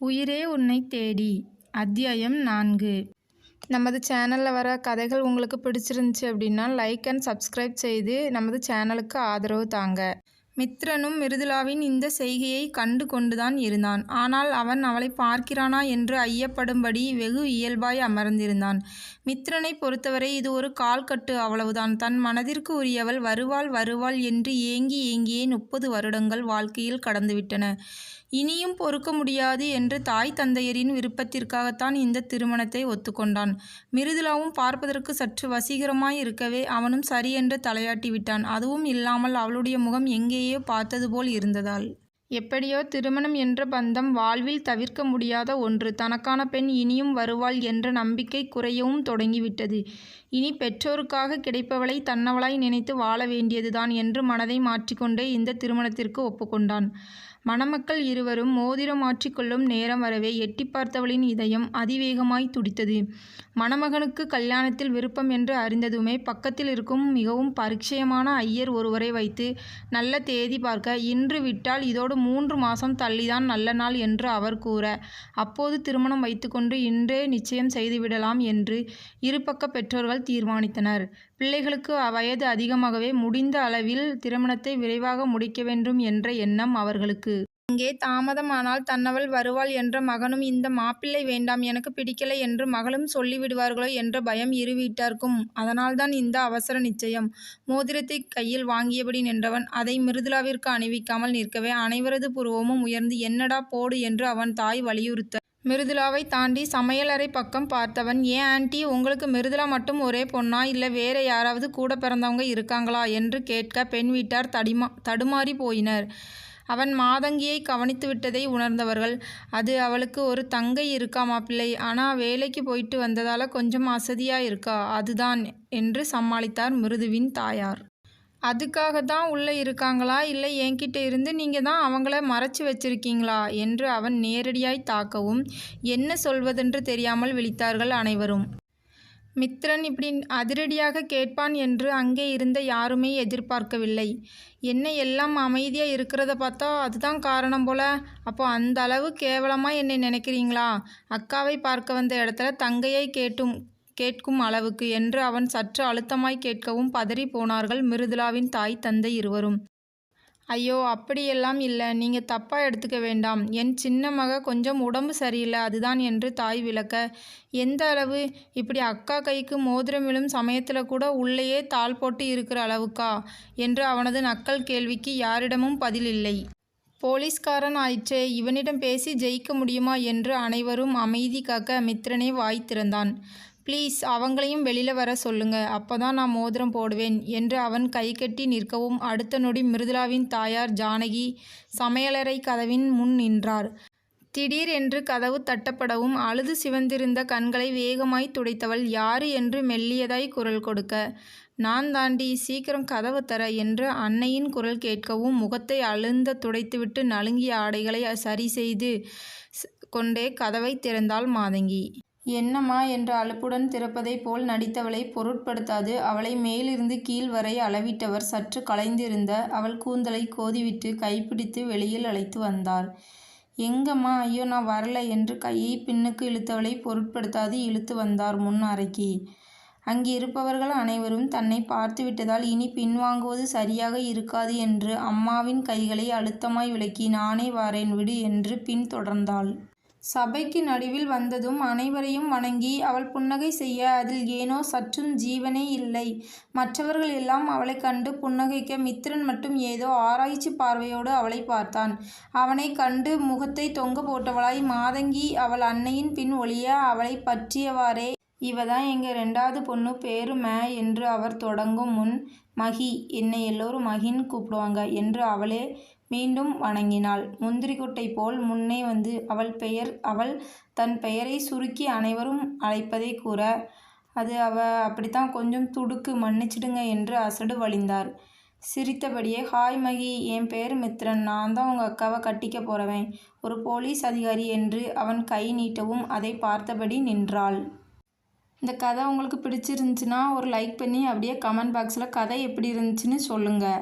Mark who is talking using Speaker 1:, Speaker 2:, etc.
Speaker 1: உயிரே உன்னை தேடி. அத்தியாயம் நான்கு. நமது சேனலில் வர கதைகள் உங்களுக்கு பிடிச்சிருந்துச்சி அப்படின்னா லைக் அண்ட் சப்ஸ்கிரைப் செய்து நமது சேனலுக்கு ஆதரவு தாங்க. மித்ரனும் மிருதுளாவின் இந்த செய்கையை கண்டு கொண்டுதான் இருந்தான். ஆனால் அவன் அவளை பார்க்கிறானா என்று ஐயப்படும்படி வெகு இயல்பாய் அமர்ந்திருந்தான். மித்ரனை பொறுத்தவரை இது ஒரு கால்கட்டு அவ்வளவுதான். தன் மனதிற்கு உரியவள் வருவாள் வருவாள் என்று ஏங்கி ஏங்கியே முப்பது வருடங்கள் வாழ்க்கையில் கடந்துவிட்டன. இனியும் பொறுக்க முடியாது என்று தாய் தந்தையரின் விருப்பத்திற்காகத்தான் இந்த திருமணத்தை ஒத்துக்கொண்டான். மிருதுலாவும் பார்ப்பதற்கு சற்று வசீகரமாய் இருக்கவே அவனும் சரியென்று தலையாட்டி விட்டான் அதுவும் இல்லாமல் அவளுடைய முகம் எங்கேயே பார்த்தது போல் இருந்ததால். எப்படியோ திருமணம் என்ற பந்தம் வாழ்வில் தவிர்க்க முடியாத ஒன்று. தனக்கான பெண் இனியும் வருவாள் என்ற நம்பிக்கை குறையவும் தொடங்கிவிட்டது. இனி பெற்றோருக்காக கிடைப்பவளை தன்னவளாய் நினைத்து வாழ வேண்டியதுதான் என்று மனதை மாற்றிக்கொண்டே இந்த திருமணத்திற்கு ஒப்புக்கொண்டான். மணமக்கள் இருவரும் மோதிரம் மாற்றிக்கொள்ளும் நேரம் வரவே எட்டி பார்த்தவளின் இதயம் அதிவேகமாய் துடித்தது. மணமகனுக்கு கல்யாணத்தில் விருப்பம் என்று அறிந்ததுமே பக்கத்தில் இருக்கும் மிகவும் பரிச்சயமான ஐயர் ஒருவரை வைத்து நல்ல தேதி பார்க்க இன்று விட்டால் இதோடு மூன்று மாதம் தள்ளிதான் நல்ல நாள் என்று அவர் கூற அப்போது திருமணம் வைத்துக்கொண்டு இன்றே நிச்சயம் செய்துவிடலாம் என்று இருபக்க பெற்றோர்கள் தீர்மானித்தனர். பிள்ளைகளுக்கு வயது அதிகமாகவே முடிந்த அளவில் திருமணத்தை விரைவாக முடிக்க வேண்டும் என்ற எண்ணம் அவர்களுக்கு. இங்கே தாமதமானால் தன்னவள் வருவாள் என்ற மகனும் இந்த மாப்பிள்ளை வேண்டாம் எனக்கு பிடிக்கலை என்று மகளும் சொல்லிவிடுவார்களோ என்ற பயம் இரு வீட்டார்க்கும் அதனால்தான் இந்த அவசர நிச்சயம். மோதிரத்தை கையில் வாங்கியபடி நின்றவன் அதை மிருதுலாவிற்கு அணிவிக்காமல் நிற்கவே அனைவரது புருவமும் உயர்ந்து என்னடா போடு என்று அவன் தாய் வலியுறுத்த. மிருதுலாவை தாண்டி சமையலறை பக்கம் பார்த்தவன் ஏன் ஆண்டி உங்களுக்கு மிருதுலா மட்டும் ஒரே பொண்ணா? இல்லை வேற யாராவது கூட பிறந்தவங்க இருக்காங்களா? என்று கேட்க பெண் வீட்டார் தடிமா தடுமாறி போயினர். அவன் மாதங்கியை கவனித்து விட்டதை உணர்ந்தவர்கள் அது அவளுக்கு ஒரு தங்கை இருக்கா மாப்பிள்ளை? ஆனால் வேலைக்கு போயிட்டு வந்ததால் கொஞ்சம் அசதியாக இருக்கா? அதுதான் என்று சமாளித்தார் மிருதுவின் தாயார். அதுக்காக தான் உள்ளே இருக்காங்களா? இல்லை என்கிட்ட இருந்து நீங்கள் தான் அவங்கள மறைச்சி வச்சிருக்கீங்களா? என்று அவன் நேரடியாய் தாக்கவும் என்ன சொல்வதென்று தெரியாமல் விழித்தார்கள் அனைவரும். மித்ரன் இப்படி அதிரடியாக கேட்பான் என்று அங்கே இருந்த யாருமே எதிர்பார்க்கவில்லை. என்ன எல்லாம் அமைதியாக இருக்கிறத பார்த்தா அதுதான் காரணம் போல. அப்போ அந்த அளவு கேவலமாக என்னை நினைக்கிறீங்களா? அக்காவை பார்க்க வந்த இடத்துல தங்கையை கேட்டும் கேட்கும் அளவுக்கு என்று அவன் சற்று அழுத்தமாய் கேட்கவும் பதறி போனார்கள் மிருதுலாவின் தாய் தந்தை இருவரும். ஐயோ அப்படியெல்லாம் இல்லை. நீங்கள் தப்பாக எடுத்துக்க வேண்டாம். என் சின்ன மக கொஞ்சம் உடம்பு சரியில்லை. அதுதான் என்று தாய் விளக்க. எந்த அளவு? இப்படி அக்கா கைக்கு மோதிரம் விழும் சமயத்தில் கூட உள்ளேயே தாள் போட்டு இருக்கிற அளவுக்கா? என்று அவனது நக்கல் கேள்விக்கு யாரிடமும் பதில் இல்லை போலீஸ்காரன் ஆயிற்றே. இவனிடம் பேசி ஜெயிக்க முடியுமா? என்று அனைவரும் அமைதி காக்க மித்ரனே வாய் திறந்தான். ப்ளீஸ் அவங்களையும் வெளியில் வர சொல்லுங்க. அப்போதான் நான் மோதிரம் போடுவேன் என்று அவன் கை கட்டி நிற்கவும் அடுத்த நொடி மிருதுலாவின் தாயார் ஜானகி சமையலறை கதவின் முன் நின்றார். திடீர் என்று கதவு தட்டப்படவும் அழுது சிவந்திருந்த கண்களை வேகமாய் துடைத்தவள் யாரு என்று மெல்லியதாய் குரல் கொடுக்க நான் தாண்டி சீக்கிரம் கதவு தர என்று அன்னையின் குரல் கேட்கவும் முகத்தை அழுந்த துடைத்துவிட்டு நலுங்கிய ஆடைகளை சரி செய்து கொண்டே கதவை திறந்தாள் மாதங்கி. என்னம்மா என்று அலுப்புடன் திறப்பதைப் போல் நடித்தவளை பொருட்படுத்தாது. அவளை மேலிருந்து கீழ் வரை அளவிட்டவர் சற்று கலைந்திருந்த அவள் கூந்தலை கோதிவிட்டு கைப்பிடித்து வெளியில் அழைத்து வந்தார் எங்கம்மா? ஐயோ நான் வரல என்று கையை பின்னுக்கு இழுத்தவளை பொருட்படுத்தாது இழுத்து வந்தார் முன் அறைக்கு. அங்கே இருப்பவர்கள் அனைவரும் தன்னை பார்த்துவிட்டதால் இனி பின்வாங்குவது சரியாக இருக்காது என்று அம்மாவின் கைகளை அழுத்தமாய் விலக்கி நானே வாரேன் விடு என்று பின் தொடர்ந்தாள். சபைக்கு நடுவில் வந்ததும் அனைவரையும் வணங்கி அவள் புன்னகை செய்ய அதில் ஏனோ சற்றும் ஜீவனே இல்லை. மற்றவர்கள் எல்லாம் அவளை கண்டு புன்னகைக்க மித்திரன் மட்டும் ஏதோ ஆராய்ச்சி பார்வையோடு அவளை பார்த்தான். அவனை கண்டு முகத்தை தொங்க போட்டவளாய் மாதங்கி அவள் அன்னையின் பின் ஒளிய அவளை பற்றியவாறே இவதான் எங்கள் ரெண்டாவது பொண்ணு பேரு மே என்று அவர் தொடங்கும் முன் மகி என்னை எல்லோரும் மகின்னு கூப்பிடுவாங்க என்று அவளே மீண்டும் வணங்கினாள். முந்திரிக்கொட்டை போல் முன்னே வந்து அவள் பெயர் அவள் தன் பெயரை சுருக்கி அனைவரும் அழைப்பதை கூற அது அவ அப்படித்தான் கொஞ்சம் துடுக்கு மன்னிச்சிடுங்க என்று அசடு வழிந்தார். சிரித்தபடியே ஹாய் மகி என் பேர் மித்ரன். நான் தான் உங்கள் அக்காவை கட்டிக்க போகிறவன் ஒரு போலீஸ் அதிகாரி என்று அவன் கை நீட்டவும் அதை பார்த்தபடி நின்றாள். இந்த கதை உங்களுக்கு பிடிச்சிருந்துச்சுன்னா ஒரு லைக் பண்ணி அப்படியே கமெண்ட் பாக்ஸில் கதை எப்படி இருந்துச்சுன்னு சொல்லுங்கள்